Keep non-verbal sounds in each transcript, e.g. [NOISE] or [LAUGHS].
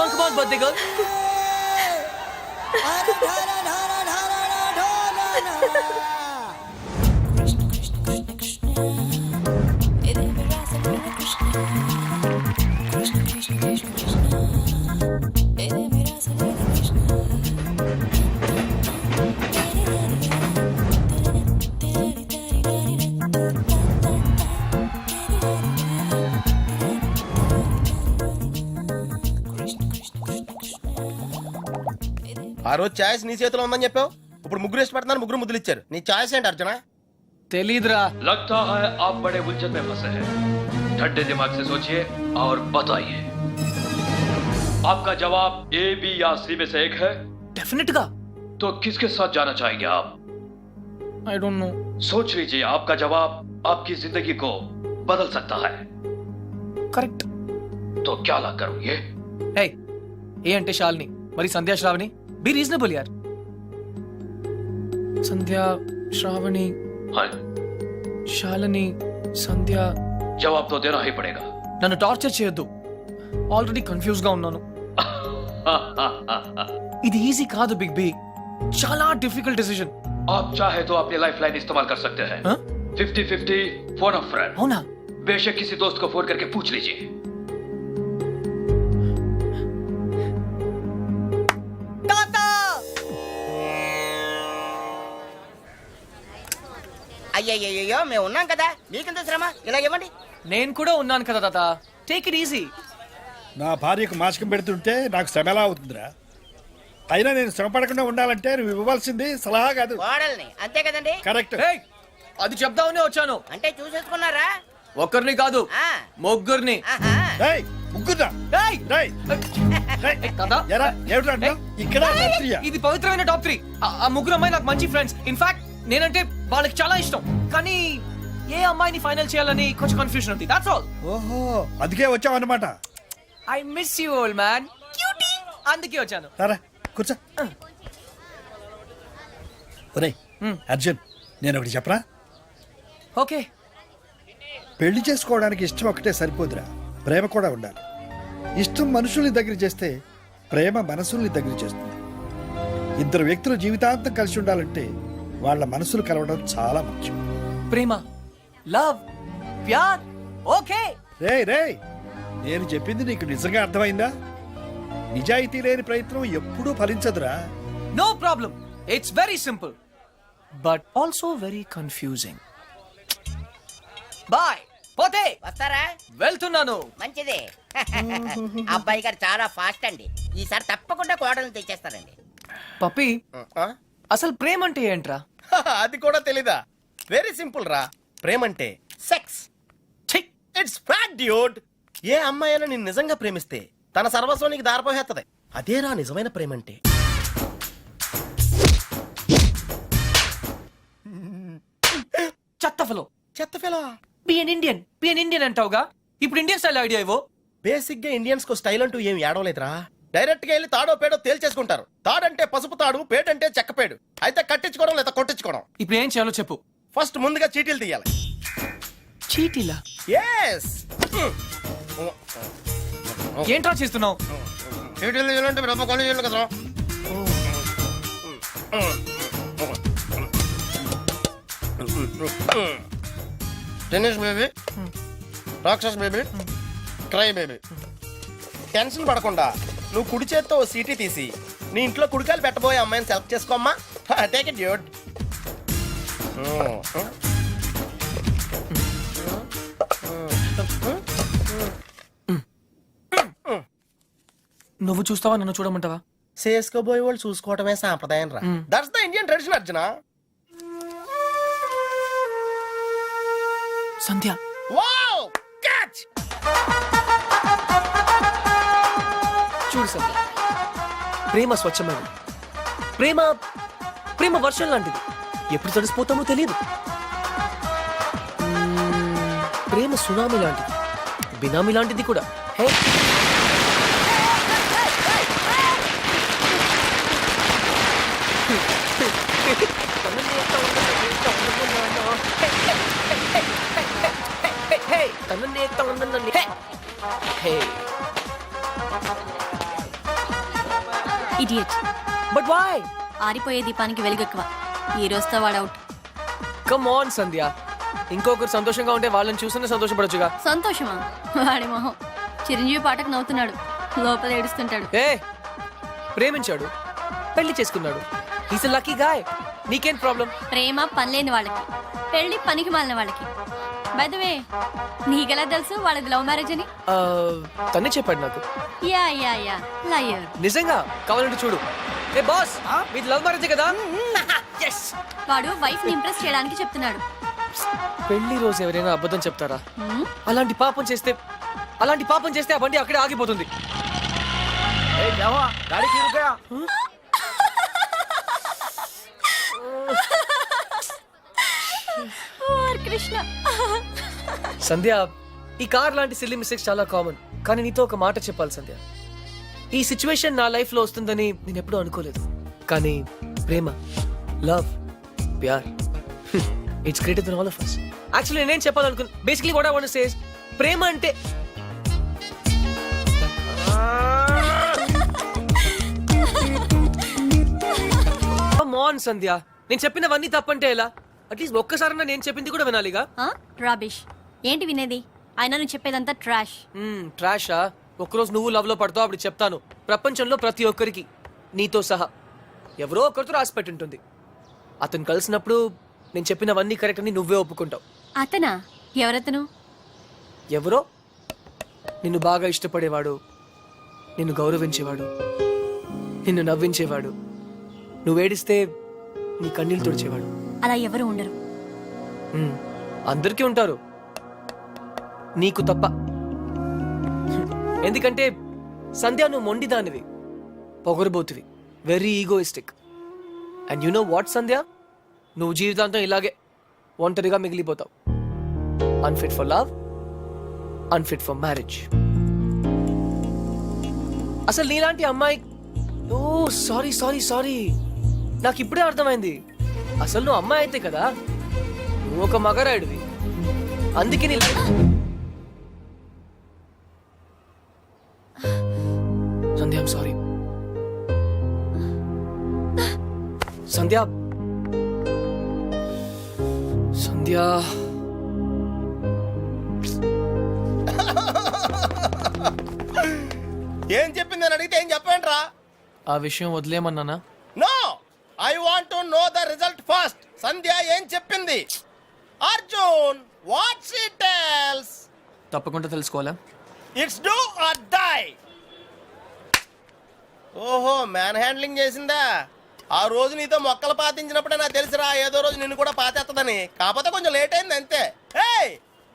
Come on come on birthday girl ఆ రోజు choice నీ చేతిలో ఉందని చెప్పావు ఇప్పుడు ముగ్గురు ఇష్టపడుతున్నారు ముగ్గురు ముద్దులు ఇచ్చారు నీ ఛాయిస్ ఏంటి అర్జున తెలీదురా लगता है आप बड़े उलझन में फंसे हैं ठंडे दिमाग से सोचिए और बताइए आपका जवाब ए बी या सी में से एक है డెఫినెట్ గా तो किसके साथ जाना चाहेंगे आप ఐ డోంట్ నో सोच लीजिए आपका जवाब आपकी जिंदगी को बदल सकता है కరెక్ట్ तो क्या ला करोगे హే ఏ అంటే శాలిని మరి సంధ్యా శ్రావణి బి రీజనబుల్ యార్ సంధ్యా శ్రావణి हाँ శాలిని సంధ్య जवाब तो देना ही पड़ेगा నన్ను టార్చర్ చేయొద్దు ఆల్రెడీ కన్ఫ్యూజ్ గా ఉన్నాను ఇది ఈజీ కాదు బిగ్ బి చాలా డిఫికల్ట్ డిసిజన్ आप चाहे तो अपनी लाइफ लाइन इस्तेमाल कर सकते हैं fifty fifty phone of friend అవునా बेशक किसी दोस्त को फोन करके पूछ लीजिए అయ్యయ్యో మేము ఉన్నాం కదా. మీకెంత శ్రమ? ఇలా ఇవ్వండి. నేను కూడా ఉన్నాను కదా తాత. టేక్ ఇట్ ఈజీ నా భార్యకు మాసికం పెడుతుంటే నాకు శ్రమ ఎలా అవుతుందిరా? అయినా నేను శ్రమ పడకుండా ఉండాలంటే నువ్వు ఇవ్వవలసింది సలహా కాదు. కోడల్ని అంతే కదండి? కరెక్ట్ అది చెప్దామని వచ్చాను. అంటే చూసేసుకున్నారా? ఒక్కరిని కాదు ఆ, ముగ్గురిని. ఆహా. ఏయ్, ముగ్గురా ఏయ్! రేయ్, రేయ్. తాత. ఎరా ఏమిట్రా అంటున్నావ్? ఇక్కడ రాత్రియా? ఇది పవిత్రమైన టాప్ త్రీ. ఆ ముగ్గురు అమ్మాయి నాకు మంచి ఫ్రెండ్స్ ఇన్ఫాక్ట్ నేనంటే వాళ్ళకి చాలా ఇష్టం. కానీ ఏ అమ్మాయిని ఫైనల్ చేయాలని కొంచెం కన్ఫ్యూజన్ ఉంది. దాట్స్ ఆల్ ఓహో అందుకే వచ్చావు అనమాట I miss you old man అందుకే వచ్చాను. సరే కూర్చో. ఒరేయ్ అర్జున్ నేను ఒకటి చెప్పరా? ఓకే. పెళ్ళి చేసుకోవడానికి ఇష్టం ఒకటే సరిపోదురా. ప్రేమ కూడా ఉండాలి. ఇష్టం మనుషుల్ని దగ్గర చేస్తే ప్రేమ మనసుల్ని దగ్గర చేస్తుంది. ఇద్దరు వ్యక్తులు జీవితాంతం కలిసి ఉండాలంటే వాళ్ళ మనసులు కలవడం చాలా ముఖ్యం. ప్రేమ లవ్ ప్యార్ ఓకే. రే రే నేను చెప్పింది నీకు నిజంగా అర్థమైందా? నిజాయితీ లేని ప్రయత్నం ఎప్పుడూ ఫలించదురా. No problem it's very simple but also very confusing boy పోతే. వస్తారా? వెళ్తున్నాను. మంచిది. [LAUGHS] అబ్బాయి గారు చాలా ఫాస్ట్ అండి. ఈసారి తప్పకుండా కోడల్ని తెచ్చేస్తారండి. పప్పి? అసలు ప్రేమ అంటే ఏంట్రా? [LAUGHS] అది కూడా తెలీదా? వెరీ సింపుల్ రా. ప్రేమంటే సెక్స్ ఇట్స్ ఫ్యాక్ట్ డ్యూడ్ ఏ అమ్మాయి అయినా నిన్ను నిజంగా ప్రేమిస్తే తన సర్వస్వం నీకు దారిపోహేత్తది అదేరా నిజమైన ప్రేమంటే. చెత్త ఫలో చెత్త fellow be un Indian be un Indian అంటావుగా? ఇప్పుడు ఇండియన్ స్టైల్ ఐడియా ఇవ్వు. బేసిక్గా ఇండియన్స్కు స్టైల్ అంటూ ఏం ఏడవలేదురా. డైరెక్ట్గా వెళ్ళి తాడో పేడో తేల్చేసుకుంటారు. తాడంటే పసుపు తాడు పేడంటే చెక్కపేడు అయితే కట్టించుకోవడం లేదా కొట్టించుకోవడం ఇప్పుడు ఏం చేయాలో చెప్పు. ఫస్ట్ ముందుగా చీటీలు తీయాలి. చీటీలా? ఎస్ ఏంట్రా చేస్తున్నావు? చీటీలు తీయాలంటే డబ్బు కొని చేయాలి కదరా. టెన్నిస్ బేబీ రాక్షస్ బేబీ క్రై బేబీ. టెన్షన్ పడకుండా నువ్వు కుడి చేత్తో ఓ సీటీ తీసి నీ ఇంట్లో కుడికాయలు పెట్టబోయే అమ్మాయిని సెలెక్ట్ చేసుకోమ్మా టేక్ ఇట్ డ్యూడ్ నువ్వు చూస్తావా నన్ను చూడమంటావా? చేసుకోబోయే వాళ్ళు చూసుకోవటమే సాంప్రదాయం రా that's the Indian tradition Arjuna. Sandhya. Wow catch చూడు సంధ్య. ప్రేమ స్వచ్ఛమైనది. ప్రేమ ప్రేమ వర్షం లాంటిది. ఎప్పుడు తడిసిపోతామో తెలియదు. ప్రేమ సునామీ లాంటిది బినామీ లాంటిది కూడా. హే! ఇడియట్ బట్ వై ఆరిపోయే దీపానికి వెలుగెక్కువ. ఈ రోజుతో వాడు అవుట్. కమ్ ఆన్ సంధ్య. ఇంకొకరు సంతోషంగా ఉంటే వాళ్ళని చూస్తేనే సంతోషపడొచ్చుగా. సంతోషమా? వాడి మొహం. చిరంజీవి పాటకు నవ్వుతున్నాడు. లోపల ఏడుస్తుంటాడు. ఏ ప్రేమించాడు. పెళ్ళి చేసుకున్నాడు. ఈస్ లక్కీ గాయ్ నీకేం ప్రాబ్లం ప్రేమ పనిలేని వాళ్ళకి. పెళ్ళి పనికి మాలిన వాళ్ళకి. వే నీకెలా తెలుసు వాళ్ళది లవ్ మ్యారేజ్ అని? తనే చెప్పాడు నాకు. Yeah yeah yeah. లయర్ నిజంగా? కావాలంటే చూడు. ఏ బాస్ మీది లవ్ మ్యారేజ్ కదా? వాడు వైఫ్ని ఇంప్రెస్ చేయడానికి చెప్తున్నాడు. పెళ్ళి రోజు ఎవరైనా అబద్ధం చెప్తారా? హ్మ్? అలాంటి పాపం చేస్తే అలాంటి పాపం చేస్తే ఆ బండి అక్కడే ఆగిపోతుంది. కృష్ణ. సంధ్య ఈ కార్ లాంటి సిల్లీ మిస్టేక్స్ చాలా కామన్ కానీ నీతో ఒక మాట చెప్పాలి సంధ్య. ఈ సిచ్యువేషన్ నా లైఫ్లో వస్తుందని నేను ఎప్పుడూ అనుకోలేదు. కానీ ప్రేమ love Pyaar. It's greater than all of us. Actually నేనేం చెప్పాలనుకున్నా బేసిక్లీ కూడా వాంట్ సేస్ ప్రేమ అంటే మాన్ సంధ్య నేను చెప్పినవన్నీ తప్పంటే ఎలా? అట్లీస్ట్ ఒక్కసారన్నా నేను చెప్పింది కూడా వినాలిగా? రాబిష్ ఏంటి వినేది? అయినా నువ్వు చెప్పేదంతా ట్రాష్ ట్రాషా ఒక్కరోజు నువ్వు లవ్లో పడతావు అప్పుడు చెప్తాను. ప్రపంచంలో ప్రతి ఒక్కరికి నీతో సహా. ఎవరో ఒకరితో రాసి పెట్టుంటుంది. అతను కలిసినప్పుడు నేను చెప్పినవన్నీ కరెక్ట్ అని నువ్వే ఒప్పుకుంటావు. అతనా? ఎవరతను? ఎవరో? నిన్ను బాగా ఇష్టపడేవాడు నిన్ను గౌరవించేవాడు నిన్ను నవ్వించేవాడు నువ్వేడిస్తే నీ కన్నీళ్ళు తుడిచేవాడు. అలా ఎవరు ఉండరు. అందరికీ ఉంటారు. నీకు తప్ప. ఎందుకంటే సంధ్య నువ్వు మొండిదానివి పొగరబోతువి very egoistic and you know what Sandhya నువ్వు జీవితాంతం ఇలాగే ఒంటరిగా మిగిలిపోతావు. Unfit for love unfit for marriage అసలు నీలాంటి అమ్మాయి ఓ సారీ సారీ సారీ నాకు ఇప్పుడే అర్థమైంది. అసలు నువ్వు అమ్మాయి అయితే కదా నువ్వు ఒక మగరాయుడివి అందుకే నీ లైఫ్ సంధ్య. సంధ్య. ఏం చెప్పింది అని అడిగితే ఏం చెప్పండి ఆ విషయం వదిలేమన్నానా no I want to know the result first Sandhya ఏం చెప్పింది? అర్జున్ వాట్ షీ టెల్స్ తప్పకుండా తెలుసుకోవాలా? ఇట్స్ డూ ఆర్ డై ఓహో మ్యాన్ హ్యాండ్లింగ్ చేసిందా? ఆ రోజు నీతో మొక్కలు పాతించినప్పుడే నాకు తెలిసిరా ఏదో రోజు నిన్ను కూడా పాతేస్తుందని కాకపోతే కొంచెం లేట్ అయింది అంతే. Hey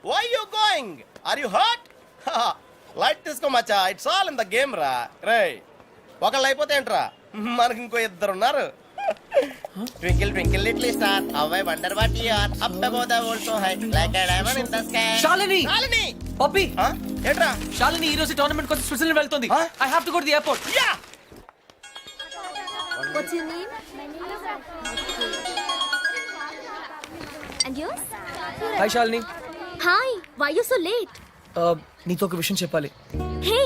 why you going are you hurt light తీసుకో మచ్చా it's all in the game రా. రే ఒకళ్ళు అయిపోతే ఏంట్రా? మనకి ఇంకో ఇద్దరు ఉన్నారు. Twinkle twinkle little star I wonder what you are up above the world so high like a diamond in the sky Shalini Shalini పప్పి? ఏంట్రా? శాలిని ఈ రోజు టోర్నమెంట్ కోసం స్విట్జర్లాండ్ వెళ్తుంది? I have to go to the airport yeah What's your name? And yours? Hi Shalini Hi, why you so late? Uh, నీతో ఒక విషయం చెప్పాలి. హే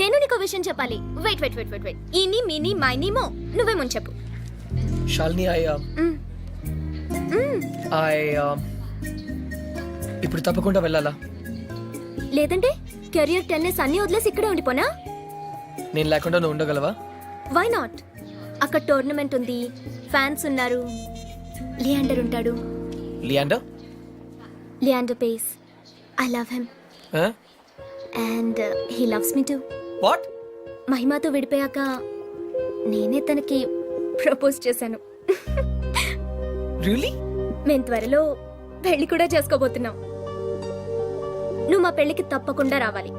నేను నీకు విషయం చెప్పాలి. Wait wait wait wait wait eeny meeny miny mo నువ్వే ముందు చెప్పు. శాలిని ఐ ఐ ఇప్పుడు తప్పకుండా వెళ్ళాలా? లేదంటే కెరియర్ టెన్నిస్ అన్ని వదిలేసి ఇక్కడే ఉండిపోనా? నేను లేకుండా నువ్వు ఉండగలవా? వై నాట్ అక్కడ టోర్నమెంట్ ఉంది. ఫ్యాన్స్ ఉన్నారు. లియాండర్ ఉంటాడు. Leander? Leander Paes. I love him and he loves me too what మహిమాతో విడిపోయాక నేనే తనకి ప్రపోజ్ చేశాను. రియలీ మేము త్వరలో పెళ్ళి కూడా చేసుకోబోతున్నాం. నువ్వు మా పెళ్ళికి తప్పకుండా రావాలి.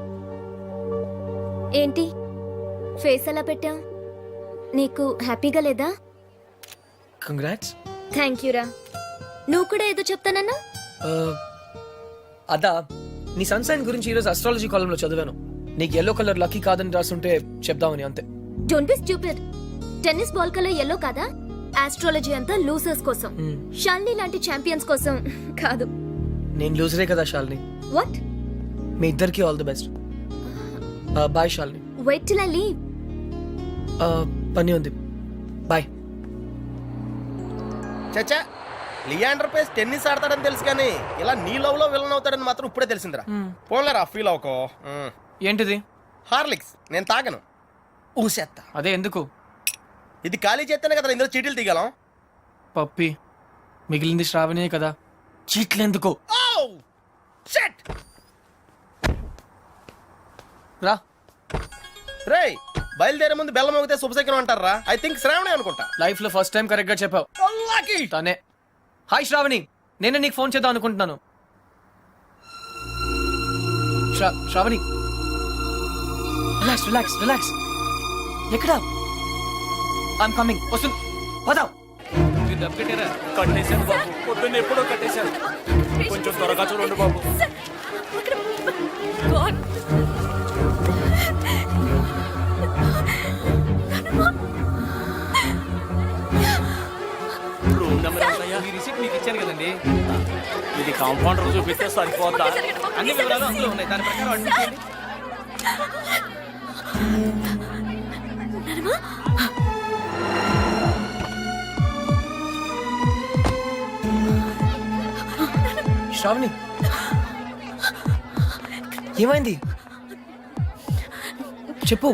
ఏంటి? ఫేస్ ఎలా పెట్టా నీకు హ్యాపీగా లేదా? కంగ్రాట్స్ థ్యాంక్ యూరా నువ్వు కూడా ఏదో చెప్తానన్నా? అదా నీ సన్సైన్ గురించి ఈరోజు అస్ట్రాలజీ కాలంలో చదివాను. నీకు ఎల్లో కలర్ లక్కీ కాదని రాస్తుంటే చెప్దామని అంతే. Don't be stupid tennis ball colour yellow కాదా? ఆస్ట్రాలజీ అంతా లూసర్స్ కోసం. Hmm. షాల్ని లాంటి ఛాంపియన్స్ కోసం కాదు. నేను లూజరే కదా శాలిని వాట్ మీ ఇద్దరికి all the best bye Shalini wait till I leave పని ఉంది. బాయ్ చచ్చా లియాండర్ పేస్ టెన్నిస్ ఆడతాడని తెలుసు కానీ ఇలా నీ లవ్లో విలన్ అవుతాడని మాత్రం ఇప్పుడే తెలిసిందిరా. పోన్లేరా ఫీల్ అవుకో. మ్. ఏంటిది? హార్లిక్స్ నేను తాగను. ఊసేత్తా. అదే ఎందుకు? ఇది ఖాళీ చేస్తేనే కదా ఇందులో చీటీలు తీగలం పప్పి మిగిలింది శ్రావణే కదా. చీట్లెందుకు? షట్ రా. రేయ్ బయలుదేరే ముందు బెల్లం మోగితే శుభశకరం అంటారా? ఐ థింక్ శ్రావణి అనుకుంటా. లైఫ్లో ఫస్ట్ టైం కరెక్ట్గా చెప్పావు. తనే. హాయ్ శ్రావణి నేనే నీకు ఫోన్ చేద్దాం అనుకుంటున్నాను. శ్రా- శ్రావణి రిలాక్స్ రిలాక్స్ రిలాక్స్ ఎక్కడ? ఐఎమ్ కమింగ్ వస్తుంది పదా. కట్టేశాను బాబు. పొద్దున్న ఎప్పుడో కట్టేశాను. కొంచెం త్వరగా చూడండి బాబు. మీకు ఇచ్చాను కదండి. ఇది కాంపౌండర్ చూపిస్తే సరిపోద్దా? అన్ని వివరాలు అందులో ఉన్నాయి. దాని ప్రకారం అడ్మిట్ చేయండి శ్రావణి ఏమైంది? చెప్పు.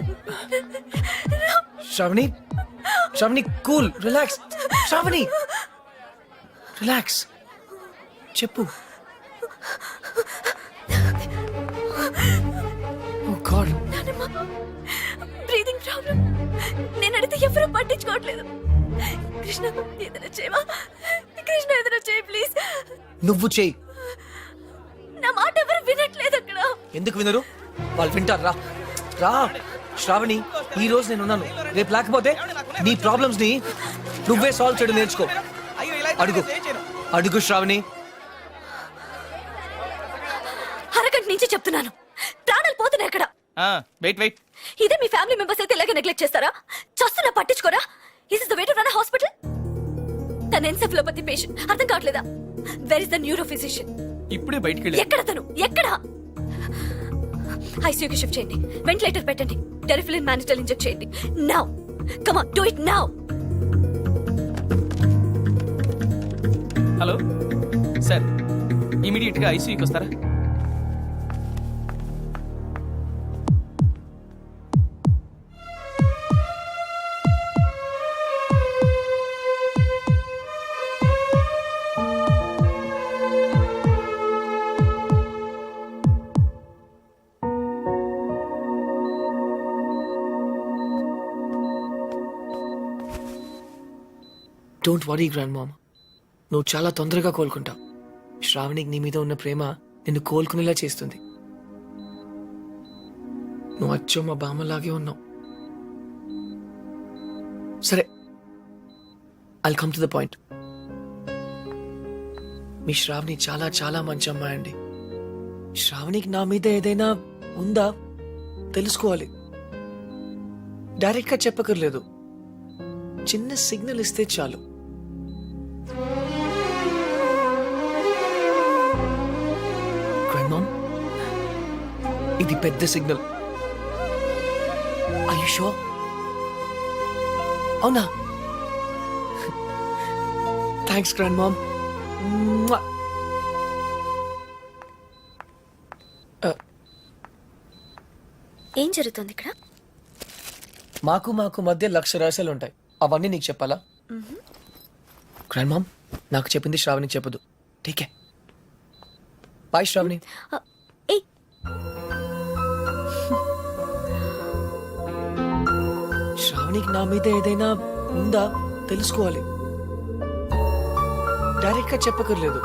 Shravani Shravani cool relax. Shravani! Relax చెప్పు. గాడ్ బ్రీతింగ్ ప్రాబ్లం నేను అడిగితే ఎవరు పట్టించుకోవట్లేదు. కృష్ణ ఏదైనా చేయవా? కృష్ణ ఏదైనా చేయి ప్లీజ్ నువ్వు చేయి. నా మాట ఎవరు వినట్లేదు అక్కడ. ఎందుకు వినరు? వాళ్ళు వింటారు రా. రా. శ్రావణి ఈ రోజు నేను ఉన్నాను. రేపు లేకపోతే నీ ప్రాబ్లమ్స్ని నువ్వే సాల్వ్ చేయడం నేర్చుకో. అడుగు. అడుగు శ్రావణి. అరగంట నుంచి చెప్తున్నాను. ప్రాణాలు పోతున్నాయి అక్కడ. Wait wait. ఇదే మీ ఫ్యామిలీ మెంబర్స్ అయితే ఇలాగే నెగ్లెక్ట్ చేస్తారా? చస్తున్నా పట్టించుకోరా? Is the way to run hospital తన ఎన్సెఫలోపతి పేషెంట్ అర్థం కావట్లేదా? Where is the neuro physician ఇప్పుడే బయటికి వెళ్ళి ఎక్కడ తను? ఎక్కడ? ఐసీయూకి షిఫ్ట్ చేయండి. వెంటిలేటర్ పెట్టండి. టెరిఫిలిన్ మానిటల్ ఇంజెక్ట్ చేయండి. Now come on do it now hello. Sir ఇమీడియట్గా ఐసీయూకి వస్తారా? డోంట్ వరీ గ్రాండ్ నువ్వు చాలా తొందరగా కోలుకుంటావు. శ్రావణికి నీ మీద ఉన్న ప్రేమ నిన్ను కోలుకునేలా చేస్తుంది. నువ్వు అచ్చో మా బామ్మలాగే ఉన్నావు. సరే I'll come to the point మీ శ్రావణి చాలా చాలా మంచి అమ్మాయి అండి. శ్రావణికి నా మీద ఏదైనా ఉందా? తెలుసుకోవాలి. డైరెక్ట్గా చెప్పకర్లేదు చిన్న సిగ్నల్ ఇస్తే చాలు. ఇది పెద్ద సిగ్నల్. ఐ షో అవునా? థ్యాంక్స్ గ్రాండ్ మామ్ ఏం జరుగుతుంది ఇక్కడ? మాకు మాకు మధ్య లక్ష రహస్యాలు ఉంటాయి. అవన్నీ నీకు చెప్పాలా? గ్రాండ్ మామ్ నాకు చెప్పింది శ్రావణికి చెప్పదు ఠీకే బాయ్ శ్రావణి. నీకు నా మీద ఏదైనా ఉందా? తెలుసుకోవాలి. డైరెక్ట్గా చెప్పకర్లేదు